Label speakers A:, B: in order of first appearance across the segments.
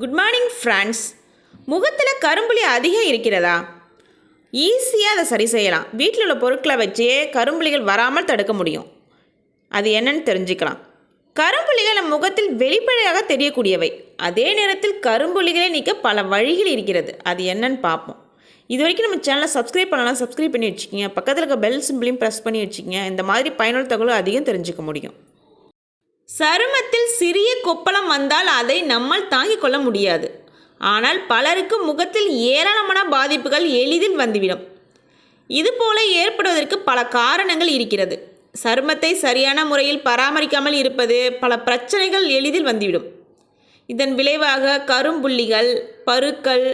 A: Good morning friends முகத்தில் கரும்புலி அதிகம் இருக்கிறதா? ஈஸியாக அதை சரி செய்யலாம். வீட்டில் உள்ள பொருட்களை வச்சே கரும்புலிகள் வராமல் தடுக்க முடியும். அது என்னன்னு தெரிஞ்சுக்கலாம். கரும்புலிகள் நம் முகத்தில் வெளிப்படையாக தெரியக்கூடியவை. அதே நேரத்தில் கரும்புலிகளை நீக்க பல வழிகள் இருக்கிறது. அது என்னன்னு பார்ப்போம். இது வரைக்கும் நம்ம சேனலை சப்ஸ்கிரைப் பண்ணலாம் சப்ஸ்கிரைப் பண்ணி வச்சுக்கோங்க. பக்கத்தில் இருக்க பெல் சிம்பிளையும் ப்ரெஸ் பண்ணி வச்சுக்கோங்க. இந்த மாதிரி பயனுள்ள தகவலும் அதிகம் தெரிஞ்சுக்க முடியும். சருமத்தில் சிறிய கொப்பளம் வந்தால் அதை நம்மால் தாங்கிக் கொள்ள முடியாது. ஆனால் பலருக்கு முகத்தில் ஏராளமான பாதிப்புகள் எளிதில் வந்துவிடும். இதுபோல ஏற்படுவதற்கு பல காரணங்கள் இருக்கிறது. சருமத்தை சரியான முறையில் பராமரிக்காமல் இருப்பது பல பிரச்சனைகள் எளிதில் வந்துவிடும். இதன் விளைவாக கரும்புள்ளிகள் பருக்கள்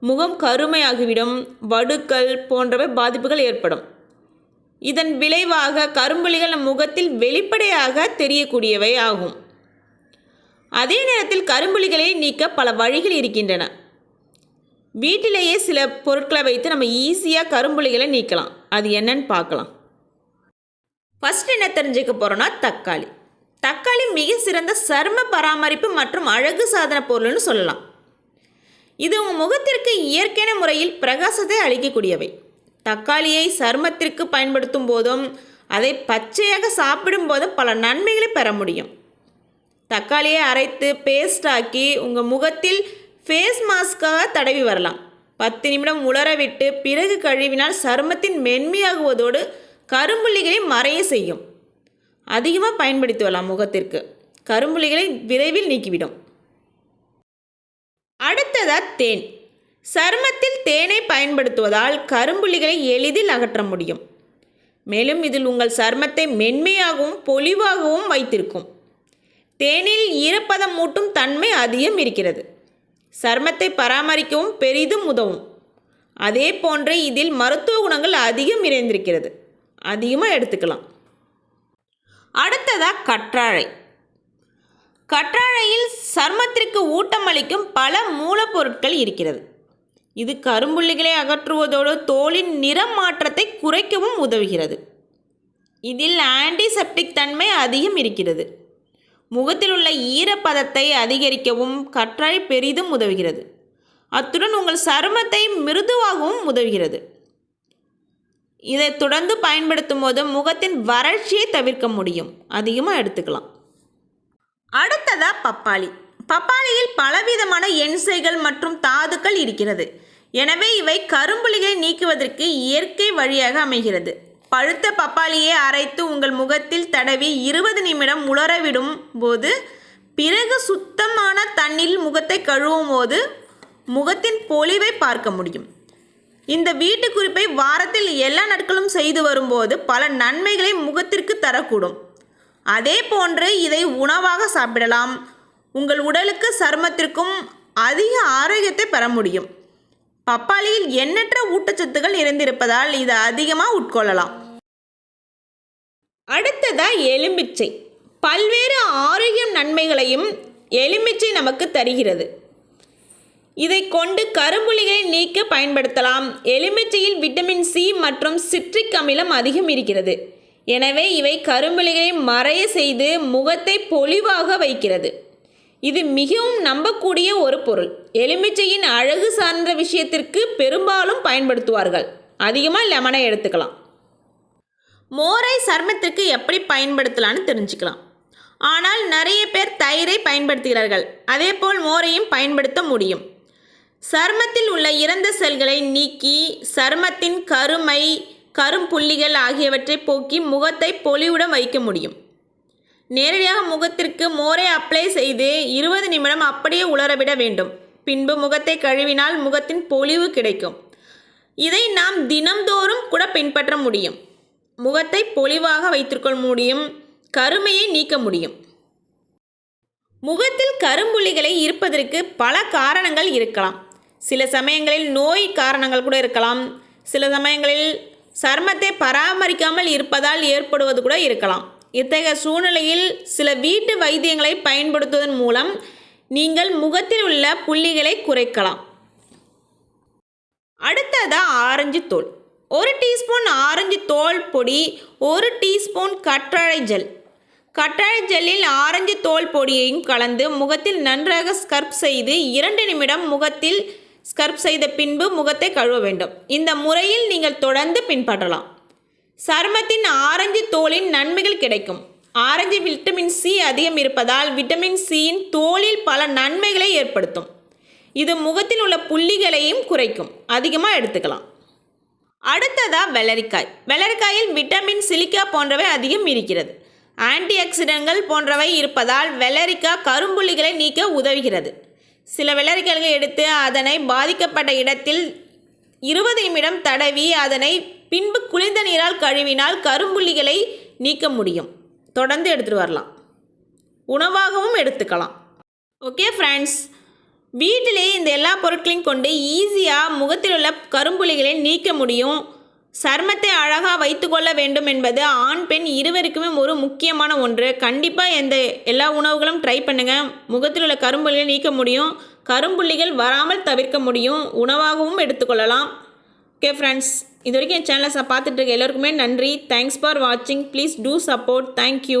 A: முகம் கருமையாகிவிடும் வடுக்கள் போன்றவை பாதிப்புகள் ஏற்படும். இதன் விளைவாக கரும்புலிகள் முகத்தில் வெளிப்படையாக தெரியக்கூடியவை ஆகும். அதே நேரத்தில் கரும்புலிகளை நீக்க பல வழிகள் இருக்கின்றன. வீட்டிலேயே சில பொருட்களை வைத்து நம்ம ஈஸியாக கரும்புலிகளை நீக்கலாம். அது என்னன்னு பார்க்கலாம். ஃபஸ்ட் என்ன தெரிஞ்சுக்க போகிறோன்னா தக்காளி. தக்காளி மிக சிறந்த சரும பராமரிப்பு மற்றும் அழகு சாதன பொருள்னு சொல்லலாம். இது உங்கள் முகத்திற்கு இயற்கையான முறையில் பிரகாசத்தை அளிக்கக்கூடியவை. தக்காளியை சருமத்திற்கு பயன்படுத்தும் போதும் அதை பச்சையாக சாப்பிடும் போதும் பல நன்மைகளை பெற முடியும். தக்காளியை அரைத்து பேஸ்ட் ஆக்கி உங்கள் முகத்தில் ஃபேஸ் மாஸ்க்காக தடவி வரலாம். பத்து நிமிடம் உலர விட்டு பிறகு கழுவினால் சருமத்தின் மென்மையாகுவதோடு கரும்புள்ளிகளை மறைய செய்யும். அதிகமாக பயன்படுத்தி வரலாம் முகத்திற்கு. கரும்புள்ளிகளை விரைவில் நீக்கிவிடும். அடுத்ததா தேன். சருமத்தில் தேனை பயன்படுத்துவதால் கரும்புள்ளிகளை எளிதில் அகற்ற முடியும். மேலும் இதில் உங்கள் சருமத்தை மென்மையாகவும் பொலிவாகவும் வைத்திருக்கும். தேனில் ஈரப்பதம் மூட்டும் தன்மை அதிகம் இருக்கிறது. சருமத்தை பராமரிக்கவும் பெரிதும் உதவும். அதே போன்று இதில் மருத்துவ குணங்கள் அதிகம் நிறைந்திருக்கிறது. அதிகமாக எடுத்துக்கலாம். அடுத்ததாக கற்றாழை. கற்றாழையில் சர்மத்திற்கு ஊட்டமளிக்கும் பல மூலப்பொருட்கள் இருக்கிறது. இது கரும்புள்ளிகளை அகற்றுவதோடு தோலின் நிறம் மாற்றத்தை குறைக்கவும் உதவுகிறது. இதில் ஆன்டிசெப்டிக் தன்மை அதிகம் இருக்கிறது. முகத்தில் உள்ள ஈரப்பதத்தை அதிகரிக்கவும் கற்றாழை பெரிதும் உதவுகிறது. அத்துடன் உங்கள் சருமத்தை மிருதுவாகவும் உதவுகிறது. இதை தொடர்ந்து பயன்படுத்தும் போது முகத்தின் வறட்சியை தவிர்க்க முடியும். அதிகமாக எடுத்துக்கலாம். அடுத்ததா பப்பாளி. பப்பாளியில் பலவிதமான எண்சைகள் மற்றும் தாதுக்கள் இருக்கிறது. எனவே இவை கரும்புலிகளை நீக்குவதற்கு இயற்கை வழியாக அமைகிறது. பழுத்த பப்பாளியை அரைத்து உங்கள் முகத்தில் தடவி இருபது நிமிடம் உலரவிடும் போது பிறகு சுத்தமான தண்ணில் முகத்தை கழுவும் போது முகத்தின் பொலிவை பார்க்க முடியும். இந்த வீட்டு குறிப்பை வாரத்தில் எல்லா நாட்களும் செய்து வரும்போது பல நன்மைகளை முகத்திற்கு தரக்கூடும். அதே போன்று இதை உணவாக சாப்பிடலாம். உங்கள் உடலுக்கு சருமத்திற்கும் அதிக ஆரோக்கியத்தை பெற முடியும். பப்பாளியில் எண்ணற்ற ஊட்டச்சத்துக்கள் நிறைந்திருப்பதால் இதை அதிகமாக உட்கொள்ளலாம். அடுத்ததா எலுமிச்சை. பல்வேறு ஆரோக்கியம் நன்மைகளையும் எலுமிச்சை நமக்கு தருகிறது. இதை கொண்டு கரும்புலிகளை நீக்க பயன்படுத்தலாம். எலுமிச்சையில் விட்டமின் சி மற்றும் சிட்ரிக் அமிலம் அதிகம் இருக்கிறது. எனவே இவை கரும்புலிகளை மறைய செய்து முகத்தை பொலிவாக வைக்கிறது. இது மிகவும் நம்பக்கூடிய ஒரு பொருள். எலுமிச்சையின் அழகு சார்ந்த விஷயத்திற்கு பெரும்பாலும் பயன்படுத்துவார்கள். அதிகமாக லெமனை எடுத்துக்கலாம். மோரை சர்மத்திற்கு எப்படி பயன்படுத்தலாம்னு தெரிஞ்சுக்கலாம். ஆனால் நிறைய பேர் தயிரை பயன்படுத்துகிறார்கள். அதேபோல் மோரையும் பயன்படுத்த முடியும். சர்மத்தில் உள்ள இறந்த செல்களை நீக்கி சர்மத்தின் கருமை கரும்புள்ளிகள் ஆகியவற்றை போக்கி முகத்தை பொலிவுடன் வைக்க முடியும். நேரடியாக முகத்திற்கு மோரை அப்ளை செய்து இருபது நிமிடம் அப்படியே உலரவிட வேண்டும். பின்பு முகத்தை கழுவினால் முகத்தின் பொலிவு கிடைக்கும். இதை நாம் தினம்தோறும் கூட பின்பற்ற முடியும். முகத்தை பொலிவாக வைத்திருக்க முடியும். கருமையை நீக்க முடியும். முகத்தில் கரும்புள்ளிகளை இருப்பதற்கு பல காரணங்கள் இருக்கலாம். சில சமயங்களில் நோய் காரணங்கள் கூட இருக்கலாம். சில சமயங்களில் சருமத்தை பராமரிக்காமல் இருப்பதால் ஏற்படுவது கூட இருக்கலாம். இத்தகைய சூழ்நிலையில் சில வீட்டு வைத்தியங்களை பயன்படுத்துவதன் மூலம் நீங்கள் முகத்தில் உள்ள புள்ளிகளை குறைக்கலாம். அடுத்ததா ஆரஞ்சு தோல். ஒரு டீஸ்பூன் ஆரஞ்சு தோல் பொடி ஒரு டீஸ்பூன் கற்றாழை ஜெல். கற்றாழை ஜெல்லில் ஆரஞ்சு தோல் பொடியையும் கலந்து முகத்தில் நன்றாக ஸ்கர்ப் செய்து இரண்டு நிமிடம் முகத்தில் ஸ்கர்ப் செய்த பின்பு முகத்தை கழுவ வேண்டும். இந்த முறையில் நீங்கள் தொடர்ந்து பின்பற்றலாம். சருமத்தின் ஆரஞ்சு தோலின் நன்மைகள் கிடைக்கும். ஆரஞ்சு விட்டமின் சி அதிகம் இருப்பதால் விட்டமின் சியின் தோலில் பல நன்மைகளை ஏற்படுத்தும். இது முகத்தில் உள்ள புள்ளிகளையும் குறைக்கும். அதிகமாக எடுத்துக்கலாம். அடுத்ததா வெள்ளரிக்காய். வெள்ளரிக்காயில் விட்டமின் சிலிக்கா போன்றவை அதிகம் இருக்கிறது. ஆன்டி ஆக்சிடென்ட்கள் போன்றவை இருப்பதால் வெள்ளரிக்காய் கரும்புள்ளிகளை நீக்க உதவுகிறது. சில வெள்ளரிக்காய்களை எடுத்து அதனை பாதிக்கப்பட்ட இடத்தில் இருபது நிமிடம் தடவி அதனை பின்பு குளிர்ந்த நீரால் கழுவினால் கரும்புள்ளிகளை நீக்க முடியும். தொடர்ந்து எடுத்துகிட்டு வரலாம். உணவாகவும் எடுத்துக்கலாம். ஓகே ஃப்ரெண்ட்ஸ் வீட்டிலே இந்த எல்லா பொருட்களையும் கொண்டு ஈஸியாக முகத்தில் உள்ள கரும்புள்ளிகளை நீக்க முடியும். சருமத்தை அழகாக வைத்துக்கொள்ள வேண்டும் என்பது ஆண் பெண் இருவருக்குமே ஒரு முக்கியமான ஒன்று. கண்டிப்பாக எந்த எல்லா உணவுகளும் ட்ரை பண்ணுங்கள் முகத்தில் உள்ள கரும்புள்ளிகளை நீக்க முடியும். கரும்புள்ளிகள் வராமல் தவிர்க்க முடியும். உணவாகவும் எடுத்துக்கொள்ளலாம் ஓகே ஃப்ரெண்ட்ஸ் இது வரைக்கும் என் சேனலை பார்த்துட்டு இருக்க எல்லோருக்குமே நன்றி. தேங்க்ஸ் ஃபார் வாட்சிங் please do support thank you